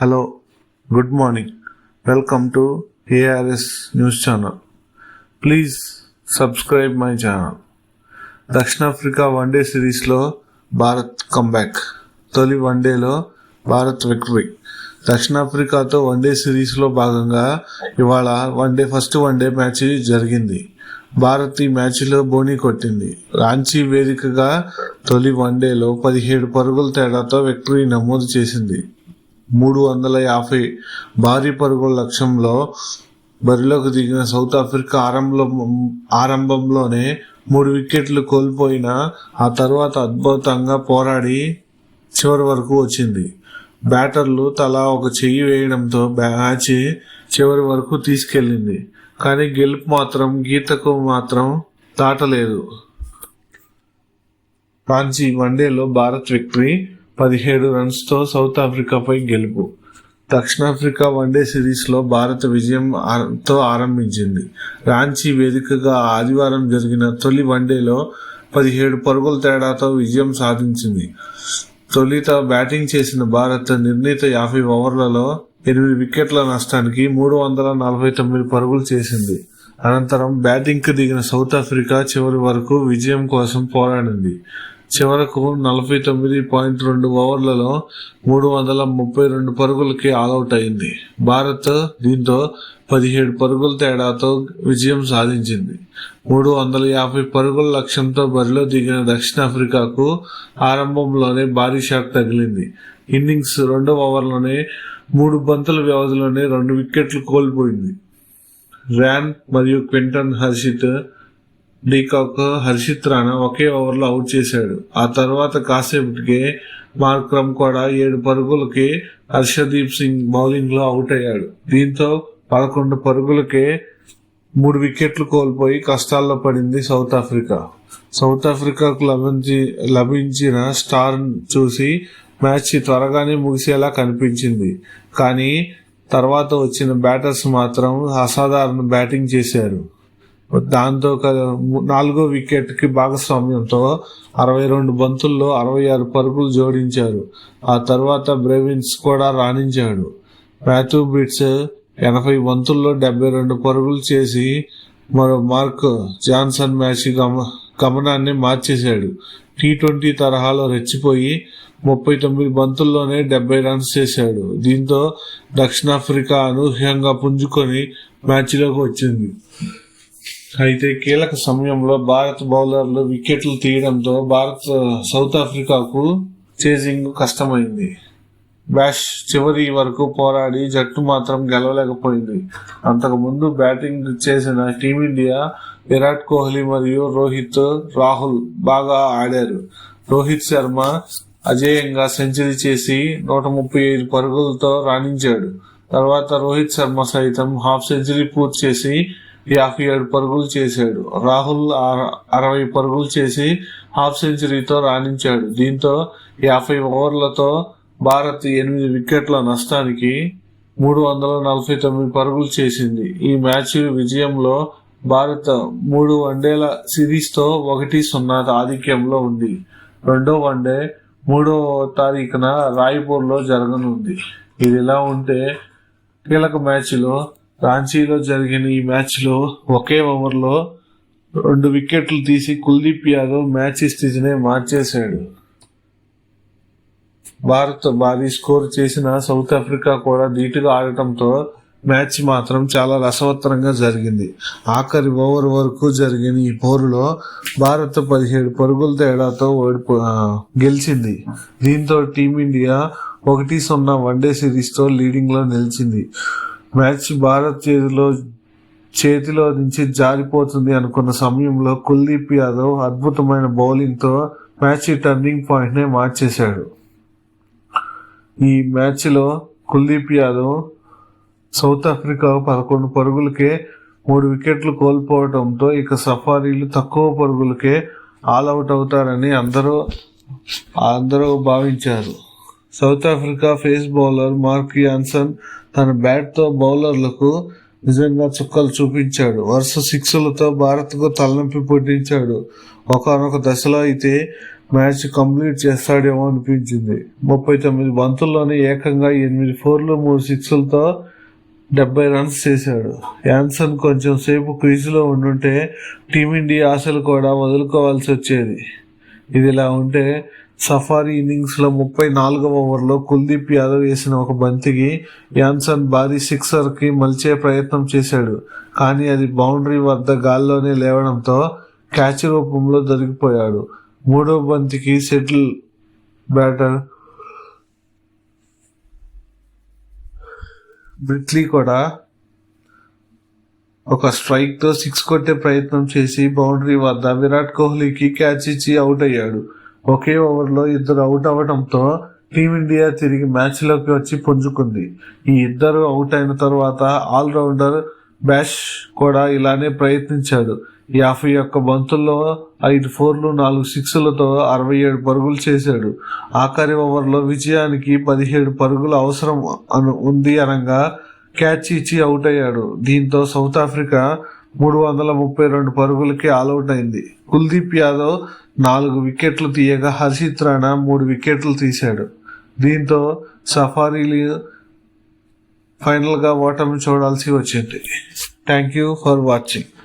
Hello good morning. Welcome to ARS news channel. Please subscribe my channel. దక్షిణాఫ్రికా one day సిరీస్లో Bharat comeback తొలి వన్డేలో Bharat victory దక్షిణాఫ్రికాతో one day సిరీస్లో భాగంగా ఇవాళ వన్డే ఫస్ట్ వన్డే మ్యాచ్ జరిగింది. భారత్ ఈ మ్యాచ్లో బోని కొట్టింది. రాంచీ వేదికగా తొలి వన్డేలో పదిహేడు పరుగుల తేడాతో విక్టరీ నమోదు చేసింది. మూడు వందల యాభై భారీ పరుగుల లక్ష్యంలో బరిలోకి దిగిన సౌత్ ఆఫ్రికా ఆరంభంలో ఆరంభంలోనే మూడు వికెట్లు కోల్పోయినా ఆ తర్వాత అద్భుతంగా పోరాడి చివరి వరకు వచ్చింది. బ్యాటర్లు తలా ఒక చెయ్యి వేయడంతో మ్యాచ్ చివరి వరకు తీసుకెళ్ళింది. కానీ గెలుపు మాత్రం గీతకు మాత్రం దాటలేదు. రాంచీ వన్డేలో భారత్ విక్టరీ పదిహేడు రన్స్తో సౌత్ ఆఫ్రికాపై గెలుపు. దక్షిణాఫ్రికా వన్డే సిరీస్లో భారత విజయం తో ఆరంభించింది. రాంచీ వేదికగా ఆదివారం జరిగిన తొలి వన్డేలో పదిహేడు పరుగుల తేడాతో విజయం సాధించింది. తొలిత బ్యాటింగ్ చేసిన భారత్ నిర్ణీత యాభై ఓవర్లలో ఎనిమిది వికెట్ల నష్టానికి మూడు వందల నలభై తొమ్మిది పరుగులు చేసింది. అనంతరం బ్యాటింగ్కు దిగిన సౌత్ ఆఫ్రికా చివరి వరకు విజయం కోసం పోరాడింది. చివరకు నలభై తొమ్మిది పాయింట్ రెండు ఓవర్లలో మూడు వందల ముప్పై రెండు పరుగులకి ఆల్అౌట్ అయింది. భారత్ దీంతో పదిహేడు పరుగుల తేడాతో విజయం సాధించింది. మూడు వందల యాభై పరుగుల లక్ష్యంతో బరిలో దిగిన దక్షిణాఫ్రికాకు ఆరంభంలోనే భారీ షాక్ తగిలింది. ఇన్నింగ్స్ రెండో ఓవర్లోనే మూడు బంతుల వ్యవధిలోనే రెండు వికెట్లు కోల్పోయింది. ర్యాన్ మరియు Quinton Harshit de Kock Harshit Rana ఒకే ఓవర్లో అవుట్ చేశాడు. ఆ తర్వాత కాసేపటికే మార్క్రమ్ కూడా ఏడు పరుగులకి హర్షదీప్ సింగ్ బౌలింగ్లో అవుట్ అయ్యాడు. దీంతో పదకొండు పరుగులకే మూడు వికెట్లు కోల్పోయి కష్టాల్లో పడింది సౌత్ ఆఫ్రికా. సౌత్ ఆఫ్రికాకు లభించి లభించిన స్టార్ చూసి మ్యాచ్ త్వరగానే ముగిసేలా కనిపించింది. కానీ తర్వాత వచ్చిన బ్యాటర్స్ మాత్రం అసాధారణ బ్యాటింగ్ చేశారు. దాంతో క- నాలుగో వికెట్కి భాగస్వామ్యంతో అరవై రెండు బంతుల్లో అరవై ఆరు పరుగులు జోడించారు. ఆ తర్వాత బ్రెవిన్స్ కూడా రాణించాడు. మ్యాథ్యూ బిట్స్ ఎనభై బంతుల్లో డెబ్బై రెండు పరుగులు చేసి మరో మార్క్ జాన్సన్ మ్యాచ్ గమ గమనాన్ని మార్చేశాడు. టీ ట్వంటీ తరహాలో రెచ్చిపోయి ముప్పై తొమ్మిది బంతుల్లోనే డెబ్బై రన్స్ చేశాడు. దీంతో దక్షిణాఫ్రికా అనూహ్యంగా పుంజుకొని మ్యాచ్లోకి వచ్చింది. అయితే కీలక సమయంలో భారత్ బౌలర్లు వికెట్లు తీయడంతో భారత్ సౌత్ ఆఫ్రికాకు చేజింగ్ కష్టమైంది. బ్యాష్ చివరి వరకు పోరాడి జట్టు మాత్రం గెలవలేకపోయింది. అంతకుముందు బ్యాటింగ్ చేసిన టీమిండియా విరాట్ కోహ్లీ మరియు రోహిత్ రాహుల్ బాగా ఆడారు. రోహిత్ శర్మ అజేయంగా సెంచరీ చేసి నూట ముప్పై ఐదు పరుగులతో రాణించాడు. తర్వాత రోహిత్ శర్మ సైతం హాఫ్ సెంచరీ పూర్తి చేసి యాభై ఏడు పరుగులు చేశాడు. రాహుల్ అర- అరవై పరుగులు చేసి హాఫ్ సెంచరీతో రాణించాడు. దీంతో యాభై ఓవర్లతో భారత్ ఎనిమిది వికెట్ల నష్టానికి మూడు వందల నలభై తొమ్మిది పరుగులు చేసింది. ఈ మ్యాచ్ విజయంలో భారత్ మూడు వన్డేల సిరీస్తో ఒకటి సున్నా ఆధిక్యంలో ఉంది. రెండో వన్డే మూడో తారీఖున రాయ్పూర్లో జరగనుంది. ఇది ఇలా ఉంటే కీలక మ్యాచ్లో రాంచీలో జరిగిన ఈ మ్యాచ్లో ఒకే ఓవర్లో రెండు వికెట్లు తీసి కుల్దీప్ యాదవ్ మ్యాచ్ స్థితినే మార్చేశాడు. భారత్ భారీ స్కోర్ చేసిన సౌత్ ఆఫ్రికా కూడా ధీటుగా ఆడటంతో మ్యాచ్ మాత్రం చాలా రసవత్తరంగా జరిగింది. ఆఖరి ఓవర్ వరకు జరిగిన ఈ పోరులో భారత్ పదిహేడు పరుగుల తేడాతో ఓడిపో గెలిచింది. దీంతో టీమిండియా ఒకటి సున్నా వన్డే సిరీస్తో లీడింగ్లో నిలిచింది. మ్యాచ్ భారత్ చేతిలో చేతిలో నుంచి జారిపోతుంది అనుకున్న సమయంలో కుల్దీప్ యాదవ్ అద్భుతమైన బౌలింగ్తో మ్యాచ్ టర్నింగ్ పాయింట్నే మార్చేశాడు. ఈ మ్యాచ్లో కుల్దీప్ యాదవ్ సౌత్ ఆఫ్రికా పదకొండు పరుగులకే మూడు వికెట్లు కోల్పోవడంతో ఇక సఫారీలు తక్కువ పరుగులకే ఆల్ అవుట్ అవుతారని అందరూ అందరూ భావించారు. South Africa pace bowler Mark Jansen తన బ్యాట్తో బౌలర్లకు నిజంగా చుక్కలు చూపించాడు. వరుస సిక్స్లతో భారత్కు తలనొప్పి పుట్టించాడు. ఒకనొక దశలో అయితే మ్యాచ్ కంప్లీట్ చేస్తాడేమో అనిపించింది. ముప్పై తొమ్మిది బంతుల్లోనే ఏకంగా ఎనిమిది ఫోర్లు మూడు సిక్స్లతో డెబ్బై రన్స్ చేశాడు. యాన్సన్ కొంచెం సేపు క్రీజులో ఉండుంటే టీమిండియా ఆశలు కూడా వదులుకోవాల్సి వచ్చేది. ఇదిలా ఉంటే సఫారీ ఇన్నింగ్స్లో ముప్పై నాలుగవ ఓవర్లో కుల్దీప్ యాదవ్ వేసిన ఒక బంతికి యాన్సన్ భారీ సిక్సర్కి మలిచే ప్రయత్నం చేశాడు. కానీ అది బౌండరీ వద్ద గాల్లోనే లేవడంతో క్యాచ్ రూపంలో దొరికిపోయాడు. మూడో బంతికి సెటిల్ బ్యాటర్ బ్రిట్లీ కూడా ఒక స్ట్రైక్తో సిక్స్ కొట్టే ప్రయత్నం చేసి బౌండరీ వద్ద విరాట్ కోహ్లీకి క్యాచ్ ఇచ్చి అవుట్ అయ్యాడు. ఒకే ఓవర్లో ఇద్దరు అవుట్ అవ్వడంతో టీమిండియా తిరిగి మ్యాచ్లోకి వచ్చి పుంజుకుంది. ఈ ఇద్దరు అవుట్ అయిన తర్వాత ఆల్రౌండర్ బ్యాష్ కూడా ఇలానే ప్రయత్నించాడు. యాభై ఒక్క బంతుల్లో ఐదు ఫోర్లు నాలుగు సిక్స్లతో అరవై ఏడు పరుగులు చేశాడు. ఆఖరి ఓవర్లో విజయానికి పదిహేడు పరుగులు అవసరం అను ఉంది అనగా క్యాచ్ ఇచ్చి అవుట్ అయ్యాడు. దీంతో సౌత్ ఆఫ్రికా మూడు వందల ముప్పై రెండు పరుగులకి ఆల్అవుట్ అయింది. కుల్దీప్ యాదవ్ నాలుగు వికెట్లు తీయగా హర్షిత్ రాణా మూడు వికెట్లు తీశాడు. దీంతో సఫారీలు ఫైనల్గా ఓటమి చూడాల్సి వచ్చింది. Thank you for watching.